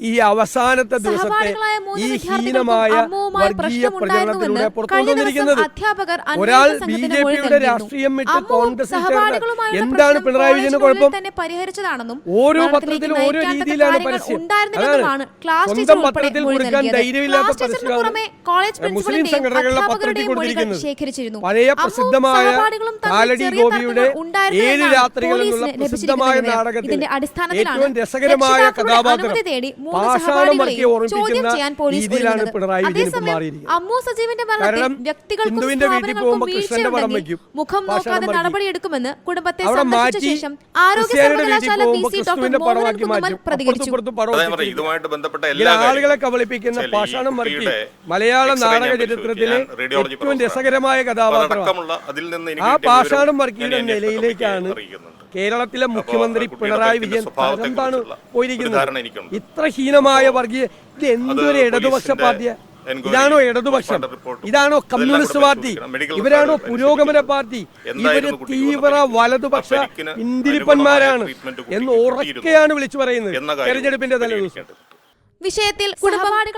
ഈ അവസാനത്തെ ദിവസത്തെ ഈ ഹീനമായ വർഗീയ പ്രചരണത്തിലൂടെ പുറത്തു വന്നിരിക്കുന്നത് ഒരാൾ ബി ജെ പിയുടെ രാഷ്ട്രീയം വിട്ട് സഹപാഠികളുമായുള്ള എന്താണ് പിണറായി വിജയന് കുഴപ്പം? പരിഹരിച്ചതാണെന്നും ഓരോ പത്രത്തിലും ഓരോ രീതിയിലാണ് പരസ്യം ക്ലാസ് സ്വന്തം പത്രത്തിൽ കൊടുക്കാൻ ധൈര്യമില്ലാത്ത പരസ്യമാണ് മുസ്ലിം സംഘടനകളുടെ പത്രത്തിൽ കൊടുത്തിരിക്കുന്നത് പഴയ പ്രസിദ്ധമായ കാലടി ഗോപിയുടെ ഏഴ് രാത്രികൾ എന്നുള്ള പ്രസിദ്ധമായ നാടകത്തിന്റെ അടിസ്ഥാനത്തിൽ നാടകത്തിൽ അടിസ്ഥാനത്തിലാണ് ഏറ്റവും രസകരമായ കഥാപാത്രം മൂന്ന് സഹപാഠികളെയും ചോദ്യം ഓർമ്മിപ്പിക്കുന്ന ചെയ്യാൻ പോലീസ് രീതിയിലാണ് ഒരുങ്ങുന്നത്. പിണറായി വിജയൻ അതേസമയം അമ്മു സജീവന്റെ മരണത്തിൽ വ്യക്തികൾക്കും സ്ഥാപനങ്ങൾക്കും വീഴ്ചയുണ്ടെങ്കിൽ. മുഖം നോക്കാതെ. നടപടിയെടുക്കുമെന്ന് കുടുംബത്തെ സന്ദർശിച്ച ശേഷം ആരോഗ്യ സർവകലാശാല സി ഡോക്ടർ മോഹനൻ പ്രതികരിച്ചു. ഇതുമായിട്ട് ബന്ധപ്പെട്ട എല്ലാ ആളുകളെ കാര്യങ്ങളും കബളിപ്പിക്കുന്ന പാഷാണം വർക്കി മലയാള നാടക ചരിത്രത്തിലെ റേഡിയോളജി ഏറ്റവും. രസകരമായ കഥാപാത്രമാണ് അതിൽ നിന്ന് എനിക്ക് ആ പാഷാണം വർക്കിയുടെ നിലയിലേക്കാണ്. കേരളത്തിലെ മുഖ്യമന്ത്രി പിണറായി വിജയൻ എന്താണ് പോയിരിക്കുന്നത്? ഇത്ര ഹീനമായ വർഗീയ ഇത് എന്തൊരു ഇടതുപക്ഷ പാർട്ടിയാ? ഇതാണോ ഇടതുപക്ഷം? ഇതാണോ കമ്മ്യൂണിസ്റ്റ് പാർട്ടി? ഇവരാണോ പുരോഗമന പാർട്ടി? ഇവർ തീവ്ര വലതുപക്ഷ ഇന്ദിരിപ്പന്മാരാണ് എന്ന് ഉറക്കെയാണ് വിളിച്ചു പറയുന്നത്. തെരഞ്ഞെടുപ്പിന്റെ തലേദിവസം വിഷയത്തിൽ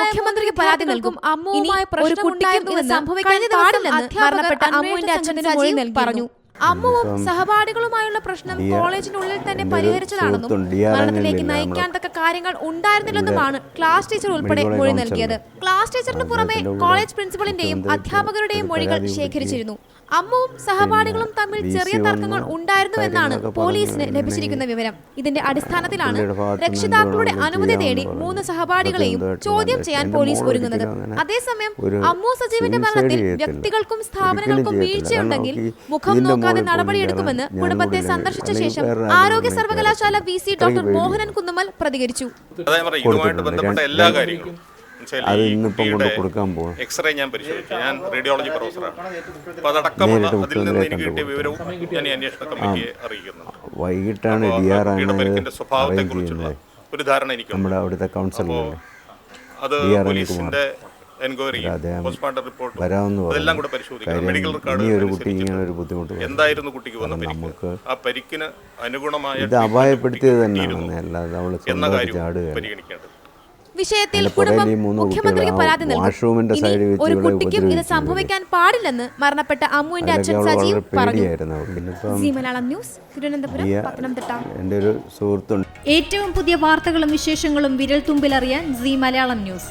മുഖ്യമന്ത്രിക്ക് പരാതി നൽകും. അമ്മുവുമായി പ്രശ്നം കുട്ടിക്കും ഇത് സംഭവിക്കാൻ പാടില്ലെന്ന് മരണപ്പെട്ട അമ്മുവിന്റെ അച്ഛൻ പറഞ്ഞു. അമ്മുവും സഹപാഠികളുമായുള്ള പ്രശ്നം കോളേജിനുള്ളിൽ തന്നെ പരിഹരിച്ചതാണെന്നും മരണത്തിലേക്ക് നയിക്കാൻ തക്ക കാര്യങ്ങൾ ഉണ്ടായിരുന്നില്ലെന്നുമാണ് ക്ലാസ് ടീച്ചർ ഉൾപ്പെടെ മൊഴി നൽകിയത്. ക്ലാസ് ടീച്ചറിന് പുറമെ കോളേജ് പ്രിൻസിപ്പലിന്റെയും അധ്യാപകരുടെയും മൊഴികൾ ശേഖരിച്ചിരുന്നു. അമ്മവും സഹപാഠികളും തമ്മിൽ ചെറിയ തർക്കങ്ങൾ ഉണ്ടായിരുന്നുവെന്നാണ് പോലീസിന് ലഭിച്ചിരിക്കുന്ന വിവരം. ഇതിന്റെ അടിസ്ഥാനത്തിലാണ് രക്ഷിതാക്കളുടെ അനുമതി തേടി മൂന്ന് സഹപാഠികളെയും ചോദ്യം ചെയ്യാൻ പോലീസ് ഒരുങ്ങുന്നത്. അതേസമയം അമ്മു സജീവിന്റെ മരണത്തിൽ വ്യക്തികൾക്കും സ്ഥാപനങ്ങൾക്കും വീഴ്ചയുണ്ടെങ്കിൽ മുഖം നോക്കാതെ നടപടിയെടുക്കുമെന്ന് കുടുംബത്തെ സന്ദർശിച്ച ശേഷം ആരോഗ്യ സർവകലാശാല V C doctor Mohanan Kunnummal പ്രതികരിച്ചു. എല്ലാ കാര്യങ്ങളും. അത് ഇന്നിപ്പം കൊണ്ട് കൊടുക്കാൻ പോകും. എക്സ്റേ ഞാൻ പരിശോധിച്ചു. ഞാൻ റേഡിയോളജി പ്രൊഫസറാണ് അപ്പോൾ അതടക്കമുള്ള അതിൽ നിന്ന് എനിക്ക് കിട്ടിയ വിവരവും ഞാൻ അന്വേഷണ കമ്മിറ്റിയെ അറിയിക്കുന്നു വൈകിട്ടാണ് ഡി ആർ ആണ് കുട്ടിയുടെ പരിക്കിന്റെ സ്വഭാവത്തെ കുറിച്ചുള്ള ഒരു ധാരണ എനിക്ക് നമ്മുടെ അവിടുത്തെ കൗൺസിലർ അത് ഡി ആർ പോലീസിന്റെ എൻക്വയറി പോസ്റ്റ്മോർട്ടം റിപ്പോർട്ട് വരാമെന്ന് അതെല്ലാം കൂടെ പരിശോധിക്കണം. മെഡിക്കൽ റെക്കോർഡ് ഒരു കുട്ടി ഇങ്ങനെ ഒരു ബുദ്ധിമുട്ട് എന്തായിരുന്നു കുട്ടിക്ക് വന്ന നമുക്ക് ആ പരിക്കിന് അനുഗുണമായ ഇത് അപായപ്പെടുത്തിയത് തന്നെയാണ് അല്ലാതെ അവൾ എന്ന കാര്യം പരിഗണിക്കേണ്ടത്. വിഷയത്തിൽ കുടുംബം മുഖ്യമന്ത്രിക്ക് പരാതി നൽകും. വാഷ്റൂമിന്റെ ഇനി സൈഡിൽ ഒരു കുട്ടിക്കും ഇത് സംഭവിക്കാൻ പാടില്ലെന്ന് മരണപ്പെട്ട അമ്മുവിന്റെ അച്ഛൻ അവൾ സജീവ് പറഞ്ഞു. അവൾ ന്യൂസ് തിരുവനന്തപുരം പത്തനംതിട്ട. എന്റെ ഒരു സുഹൃത്തുണ്ട്. ഏറ്റവും പുതിയ വാർത്തകളും വിശേഷങ്ങളും വിരൽ തുമ്പിലറിയാൻ സി മലയാളം ന്യൂസ്.